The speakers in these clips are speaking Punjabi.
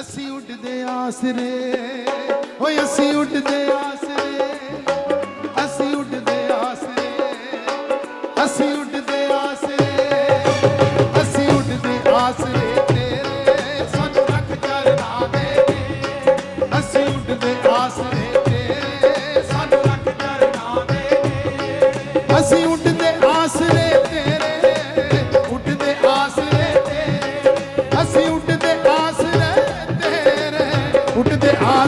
ਅਸੀਂ ਉੱਡਦੇ ਆਸਰੇ ਓਏ ਅਸੀਂ ਉੱਡਦੇ ਆਸਰੇ।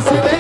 ਉੱਡਦੇ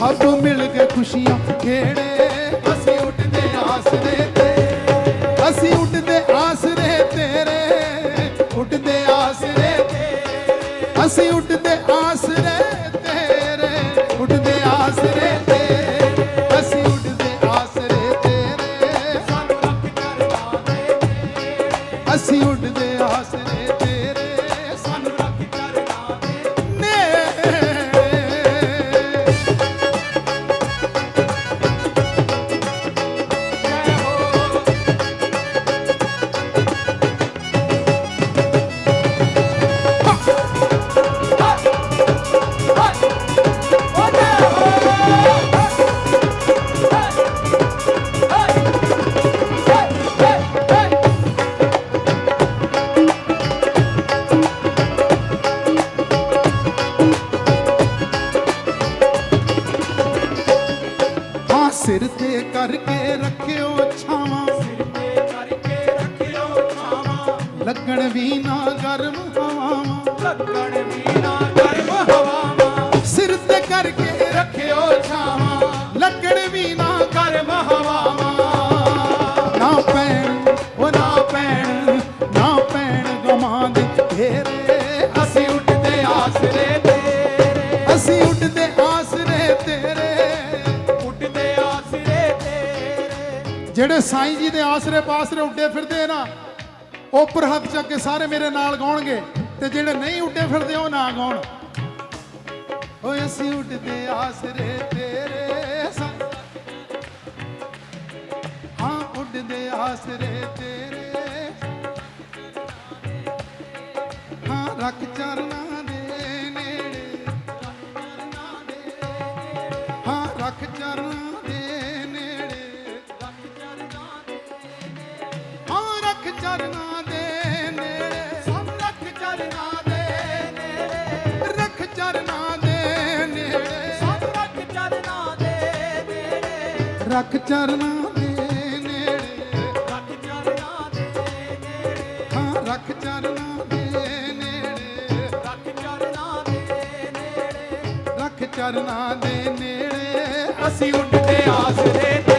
ਸਭ ਮਿਲ ਕੇ ਖੁਸ਼ੀਆਂ ਖੇੜੇ। ਅਸੀਂ ਉੱਡਦੇ ਆਸਰੇ ਤੇ, ਅਸੀਂ ਉੱਡਦੇ ਆਸਰੇ ਤੇਰੇ। ਉੱਡਦੇ ਆਸਰੇ ਤੇਰੇ ਅਸੀਂ ਉੱਡਦੇ ਆਸਰੇ ਲੱਗਣ ਵੀ ਨਾ ਗਰਮ ਹਵਾਵਾਂ। ਲੱਗਣ ਵੀ ਨਾ ਗਰਮ ਹਵਾਵਾਂ। ਸਿਰ ਤੇ ਕਰਕੇ ਰੱਖਿਓ ਛਾਵਾਂ। ਲੱਗਣ ਵੀ ਨਾ ਗਰਮ ਹਵਾਵਾਂ। ਨਾ ਪੈਣ ਉਹ ਨਾ ਪੈਣ ਨਾ ਪੈਣ ਗਮਾਂ ਦੇ ਘੇਰੇ। ਅਸੀਂ ਉੱਡਦੇ ਆਸਰੇ ਤੇਰੇ। ਅਸੀਂ ਉੱਡਦੇ ਆਸਰੇ ਤੇਰੇ। ਉੱਡਦੇ ਆਸਰੇ ਤੇਰੇ। ਜਿਹੜੇ ਸਾਈਂ ਜੀ ਦੇ ਆਸਰੇ ਪਾਸਰੇ ਉੱਡੇ ਫਿਰਦੇ ਨਾ ਉੱਪਰ ਹੱਥ ਚੱਕ ਕੇ ਸਾਰੇ ਮੇਰੇ ਨਾਲ ਗਾਉਣਗੇ ਤੇ ਜਿਹੜੇ ਨਹੀਂ ਉੱਡੇ ਫਿਰਦੇ ਉਹ ਨਾ ਗਾਉਣ। ਓਏ ਅਸੀਂ ਉੱਡਦੇ ਆਸਰੇ ਤੇਰੇ ਸਾ- ਹਾਂ, ਉੱਡਦੇ ਆਸਰੇ ਤੇਰੇ ਹਾਂ, ਰੱਖ ਚਰਨਾਂ ਦੇ ਨੇੜੇ। ਹਾਂ, ਰੱਖ ਚਰਨਾਂ ਦੇ ਨੇੜੇ। ਹਾਂ, ਰੱਖ ਚਰਨਾਂ ਰੱਖ ਚਰਨਾਂ ਦੇ ਨੇੜੇ। ਰੱਖ ਚਰਨਾਂ ਦੇ ਨੇੜੇ। ਹਾਂ ਰੱਖ ਚਰਨਾਂ ਦੇ ਨੇੜੇ। ਰੱਖ ਚਰਨਾਂ ਦੇ ਨੇੜੇ। ਰੱਖ ਚਰਨਾਂ ਦੇ ਨੇੜੇ। ਅਸੀਂ ਉੱਡਦੇ ਆਸਰੇ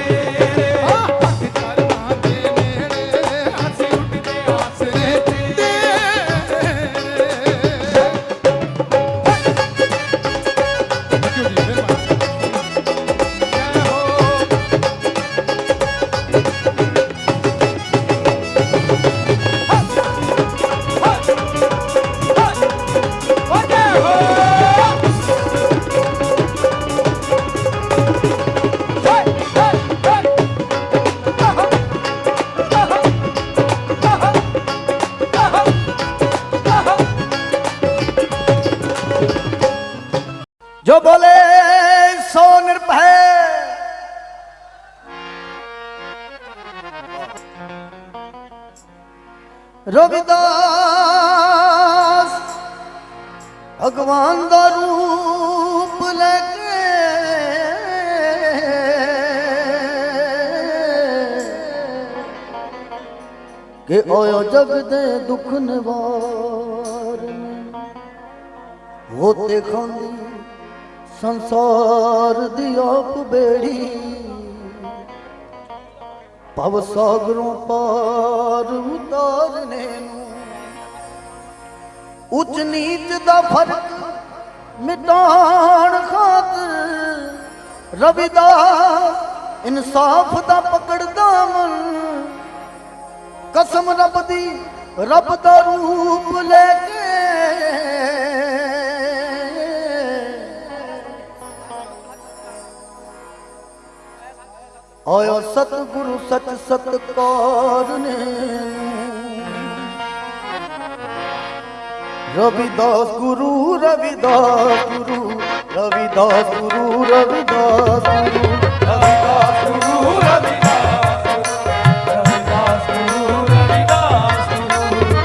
ਸੋ ਨਿਰਭੈ। ਰਵਿਦਾਸ ਭਗਵਾਨ ਦਾ ਰੂਪ ਲੈ ਕੇ ਕਿ ਓਯੋ ਜਗ ਦੇ ਦੁੱਖ ਨਿਵਾਰਨ ਹੋਤੇ ਖਾਂਦੀ ਸੰਸਾਰ ਦੀ ਆਪ ਬੇੜੀ ਭਵ ਸਾਗਰੋਂ ਪਾਰ ਉਤਾਰਨੇ ਨੂੰ। ਉੱਚ ਨੀਚ ਦਾ ਫ਼ਰਕ ਮਿਟਾਣ ਖਾਤਰ ਰਵਿਦਾਸ ਇਨਸਾਫ ਦਾ ਪਕੜਦਾ ਮਨ। ਕਸਮ ਰੱਬ ਦੀ ਰੱਬ ਦਾ ਰੂਪ ਲੈ ਕੇ ਆਇਆ ਸਤਿਗੁਰੂ ਸਤ ਸਤਕਾਰ ਨੇ ਰਵਿਦਾਸ ਗੁਰੂ ਰਵਿਦਾਸ ਗੁਰੂ ਰਵਿਦਾਸ ਗੁਰੂ ਰਵਿਦਾਸ ਗੁਰੂ ਰਵਿਦਾਸ ਗੁਰੂ ਰਵਿਦਾਸ ਗੁਰੂ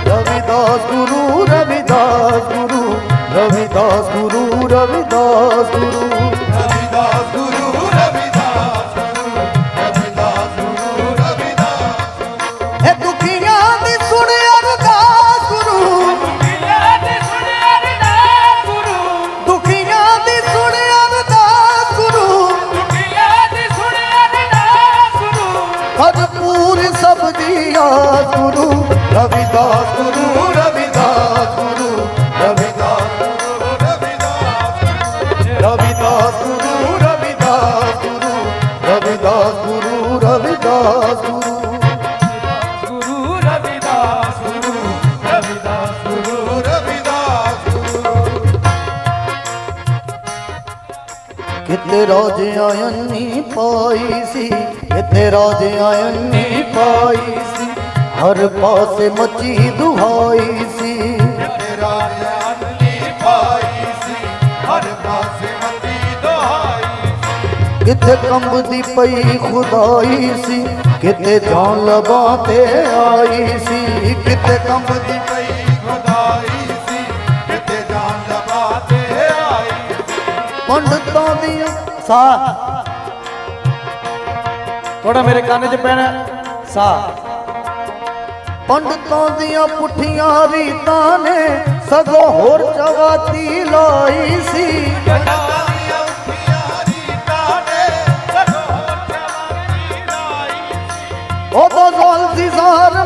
ਰਵਿਦਾਸ ਗੁਰੂ ਰਵਿਦਾਸ ਗੁਰੂ ਰਵਿਦਾਸ ਗੁਰੂ ਰਵਿਦਾਸ ਗੁਰੂ ਰਵਿਦਾਸ ਗੁਰੂ ਰਵਿਦਾਸ ਗੁਰੂ ਰਵਿਦਾਸ ਰਵਿਦਾਸ ਗੁਰੂ ਰਵਿਦਾਸ ਰਵਿਦਾਸ ਗੁਰੂ ਰਵਿਦਾਸ ਗੁਰੂ ਰਵਿਦਾਸ ਗੁਰੂ ਗੁਰੂ ਰਵਿਦਾਸ ਗੁਰੂ ਰਵਿਦਾਸ ਗੁਰੂ ਰਵਿਦਾਸ ਗੁਰੂ ਪਾਈ ਸੀ ਕਿਤੇ ਰਾਜੇ ਆਇਨੀ ਪਾਈ ਸੀ ਹਰ ਪਾਸੇ ਮੱਚੀ ਦੁਹਾਈ ਸੀ। ਤੇਰਾ ਗਿਆਨ ਨੀ ਪਾਈ ਸੀ ਹਰ ਕਿਤੇ ਕੰਬਦੀ ਪਈ ਖੁਦਾਈ ਸੀ ਕਿਤੇ ਜਾਨ ਲਬਾ ਤੇ ਆਈ ਸੀ। ਕਿਤੇ ਕੰਬਦੀ ਪਈ ਖੁਦਾਈ ਸੀ ਕਿਤੇ ਜਾਨ ਲਬਾ ਤੇ ਆਈ ਪੰਡਤਾਂ ਦੀਆਂ ਸਾ ਥੋੜਾ ਮੇਰੇ ਕੰਨ 'ਚ ਪੈਣਾ ਸਾ ਪੰਡਤਾਂ ਦੀਆਂ ਪੁੱਠੀਆਂ ਰੀਤਾਂ ਨੇ ਸਗੋਂ ਹੋਰ ਚਵਾਤੀ ਲਾਈ ਸੀ। ਉਦੋਂ ਜ਼ੋਲ ਸੀ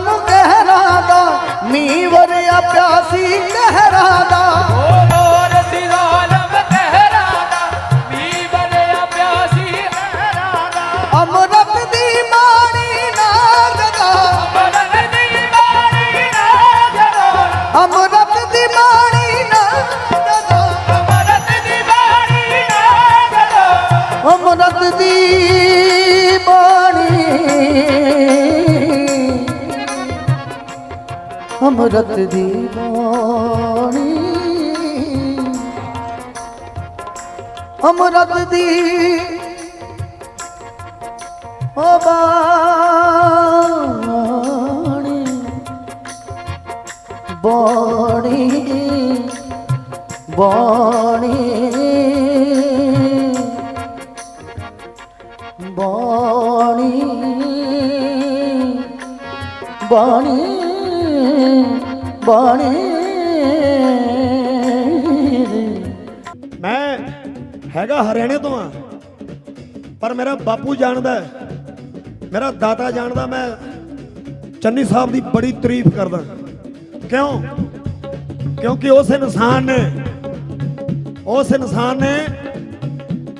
ਨੂੰ ਕਹਿਰਾਂ ਦਾ ਮੀਂਹ ਵਰਿਆ ਪਿਆਸੀ ਕਹਿਰਾਂ ਦਾ। ਅਮਰਤ ਦੀ ਬਾਣੀ। ਅਮਰਤ ਦੀ ਮੇਰਾ ਬਾਪੂ ਜਾਣਦਾ ਮੇਰਾ ਦਾਤਾ ਜਾਣਦਾ, ਮੈਂ ਚੰਨੀ ਸਾਹਿਬ ਦੀ ਬੜੀ ਤਾਰੀਫ ਕਰਦਾ। ਕਿਉਂ? ਕਿਉਂਕਿ ਉਸ ਇਨਸਾਨ ਨੇ, ਉਸ ਇਨਸਾਨ ਨੇ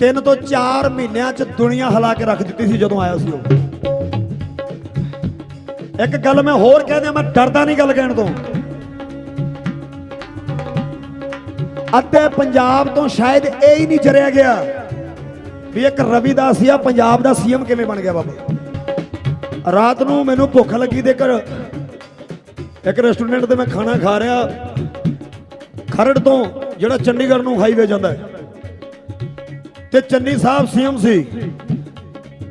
ਤਿੰਨ ਤੋਂ ਚਾਰ ਮਹੀਨਿਆਂ 'ਚ ਦੁਨੀਆ ਹਿਲਾ ਕੇ ਰੱਖ ਦਿੱਤੀ ਸੀ ਜਦੋਂ ਆਇਆ ਸੀ ਉਹ। ਇੱਕ ਗੱਲ ਮੈਂ ਹੋਰ ਕਹਿ ਦਿਆਂ, ਮੈਂ ਡਰਦਾ ਨਹੀਂ ਗੱਲ ਕਹਿਣ ਤੋਂ। ਅੱਧੇ ਪੰਜਾਬ ਤੋਂ ਸ਼ਾਇਦ ਇਹ ਹੀ ਨਹੀਂ ਜਰਿਆ ਗਿਆ। ਵੀ ਇੱਕ ਰਵੀਦਾਸ ਆ ਪੰਜਾਬ ਦਾ ਸੀਐਮ ਕਿਵੇਂ ਬਣ ਗਿਆ ਬਾਬਾ? ਰਾਤ ਨੂੰ ਮੈਨੂੰ ਭੁੱਖ ਲੱਗੀ ਤੇ ਘਰ ਇੱਕ ਰੈਸਟੋਰੈਂਟ ਤੇ ਮੈਂ ਖਾਣਾ ਖਾ ਰਿਹਾ। ਖਰੜ ਤੋਂ ਜਿਹੜਾ ਚੰਡੀਗੜ੍ਹ ਨੂੰ ਹਾਈਵੇ ਜਾਂਦਾ ਹੈ। ਤੇ ਚੰਨੀ ਸਾਹਿਬ ਸੀਐਮ ਸੀ।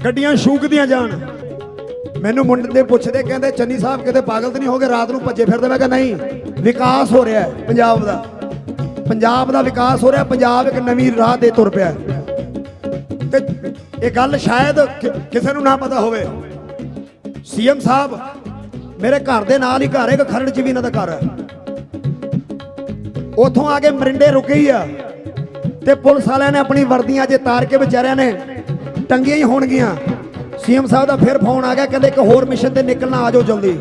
ਗੱਡੀਆਂ ਸ਼ੂਕਦੀਆਂ ਜਾਣ। ਮੈਨੂੰ ਮੁੰਡੇ ਦੇ ਪੁੱਛਦੇ ਕਹਿੰਦੇ, ਚੰਨੀ ਸਾਹਿਬ ਕਿਤੇ ਪਾਗਲ ਤੇ ਨਹੀਂ ਹੋ ਗਏ? ਰਾਤ ਨੂੰ ਭੱਜੇ ਫਿਰਦੇ? ਮੈਂ ਕਿਹਾ, ਨਹੀਂ, ਵਿਕਾਸ ਹੋ ਰਿਹਾ ਹੈ ਪੰਜਾਬ ਦਾ। ਪੰਜਾਬ ਦਾ ਵਿਕਾਸ ਹੋ ਰਿਹਾ, ਪੰਜਾਬ ਇੱਕ ਨਵੀਂ ਰਾਹ ਦੇ ਤੁਰ ਪਿਆ ਤੇ ਇਹ ਗੱਲ ਸ਼ਾਇਦ ਕਿਸੇ ਨੂੰ ਨਾ ਪਤਾ ਹੋਵੇ। ਸੀਐਮ ਸਾਹਿਬ, ਮੇਰੇ ਘਰ ਦੇ ਨਾਲ ਹੀ ਘਰ ਇੱਕ ਖਰੜ ਚ ਵੀ ਇਹਨਾਂ ਦਾ ਘਰ ਹੈ। ਉਥੋਂ ਆ ਕੇ ਮਰਿੰਡੇ ਰੁਕੇ ਹੀ ਆ ਤੇ ਪੁਲਿਸ ਵਾਲਿਆਂ ਨੇ ਆਪਣੀ ਵਰਦੀਆਂ ਜੇ ਤਾਰ ਕੇ ਵਿਚਾਰਿਆਂ ਨੇ ਟੰਗੀਆਂ ਹੀ ਹੋਣਗੀਆਂ। ਸੀਐਮ ਸਾਹਿਬ ਦਾ ਫਿਰ ਫੋਨ ਆ ਗਿਆ, ਕਹਿੰਦੇ ਇੱਕ ਹੋਰ ਮਿਸ਼ਨ ਤੇ ਨਿਕਲਣਾ, ਆ ਜਾਓ ਜਲਦੀ।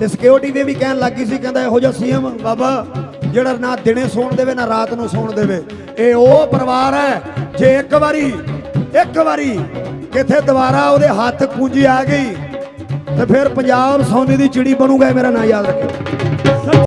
ਤੇ ਸਿਕਿਉਰਿਟੀ ਦੇ ਵੀ ਕਹਿਣ ਲੱਗੀ ਸੀ, ਕਹਿੰਦਾ ਇਹੋ ਜਿਹਾ ਸੀਐਮ ਬਾਬਾ, ਜਿਹੜਾ ਨਾ ਦਿਨੇ ਸੌਣ ਦੇਵੇ, ਨਾ ਰਾਤ ਨੂੰ ਸੌਣ ਦੇਵੇ। ਇਹ ਉਹ ਪਰਿਵਾਰ ਹੈ, ਜੇ ਇੱਕ ਵਾਰੀ ਇੱਕ ਵਾਰੀ ਕਿਥੇ ਦੁਬਾਰਾ ਉਹਦੇ ਹੱਥ ਕੁੰਜੀ ਆ ਗਈ ਤੇ ਫਿਰ ਪੰਜਾਬ ਸੋਨੇ ਦੀ ਚਿੜੀ ਬਣੂਗਾ ਮੇਰਾ ਨਾਂ ਯਾਦ ਰੱਖਿਓ।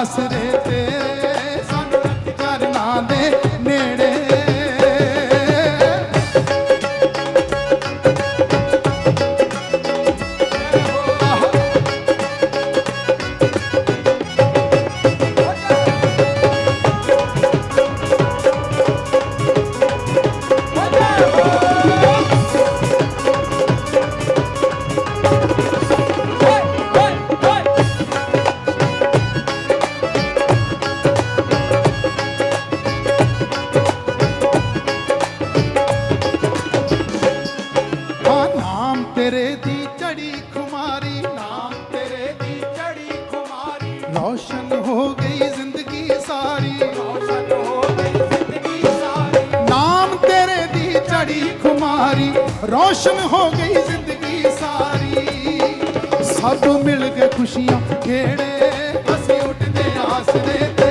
pase ਰੋਸ਼ਨ ਹੋ ਗਈ ਜ਼ਿੰਦਗੀ ਸਾਰੀ। ਸਾਨੂੰ ਮਿਲ ਕੇ ਖੁਸ਼ੀਆਂ ਖੇੜੇ। ਅਸੀਂ ਉੱਡਦੇ ਆਸਰੇ ਤੇ,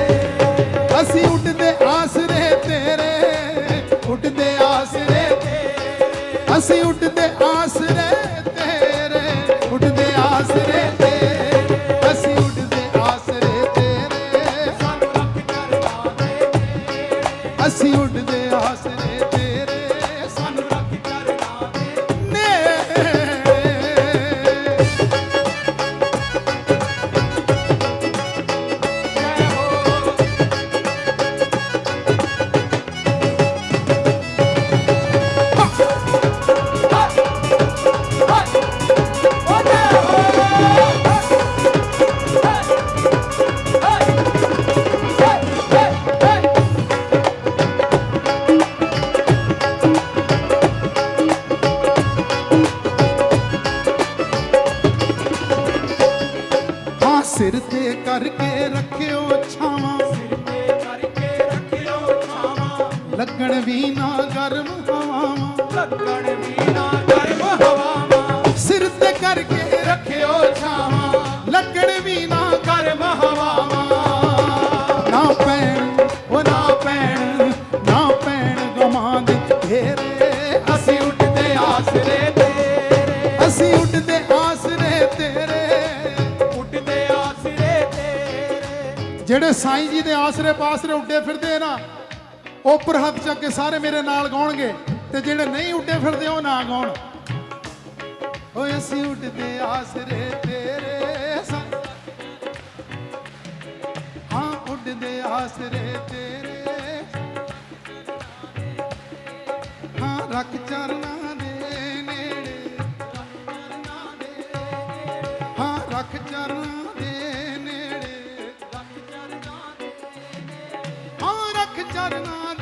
ਅਸੀਂ ਉੱਡਦੇ ਆਸਰੇ ਤੇਰੇ। ਉੱਠਦੇ ਆਸਰੇ ਤੇ, ਅਸੀਂ ਉੱਡਦੇ ਆਸਰੇ ਹਵਾਵਾਂ ਲੱਗਣ ਨਾ ਗਰਮ ਹਵਾਵਾਂ। ਸਿਰ ਤੇ ਕਰਕੇ ਰੱਖਿਓ ਛਾਵਾਂ। ਲੱਗਣ ਵੀ ਨਾ ਗਰਮ ਹਵਾਵਾਂ। ਨਾ ਪੈਣ ਉਹ ਨਾ ਪੈਣ ਨਾ ਪੈਣ ਗਮਾਂ ਦੇ ਤੇਰੇ ਅਸੀਂ ਉੱਡਦੇ ਆਸਰੇ ਤੇਰੇ। ਅਸੀਂ ਉੱਡਦੇ ਆਸਰੇ ਤੇਰੇ। ਉੱਡਦੇ ਆਸਰੇ ਤੇਰੇ। ਜਿਹੜੇ ਸਾਈਂ ਜੀ ਦੇ ਆਸਰੇ ਪਾਸਰੇ ਉੱਡੇ ਫਿਰਦੇ ਨਾ, ਉਹ ਉੱਪਰ ਹੱਥ ਚੱਕ ਕੇ ਸਾਰੇ ਮੇਰੇ ਨਾਲ ਗਾਉਣਗੇ। ਤੇ ਜਿਹੜੇ ਨਹੀਂ ਉੱਡੇ ਫਿਰਦੇ ਉਹ ਨਾ ਗਾਉਣ। ਓਏ ਅਸੀਂ ਉੱਡਦੇ ਆਸਰੇ ਤੇਰੇ ਸਾਂ। ਹਾਂ, ਉੱਡਦੇ ਆਸਰੇ ਤੇਰੇ ਹਾਂ, ਰੱਖ ਚਰਨਾਂ ਦੇ ਨੇੜੇ। ਹਾਂ, ਰੱਖ ਚਰਨਾਂ ਦੇ ਨੇੜੇ। ਰੱਖ ਚਰਨਾਂ ਹਾਂ, ਰੱਖ ਚਰਨਾਂ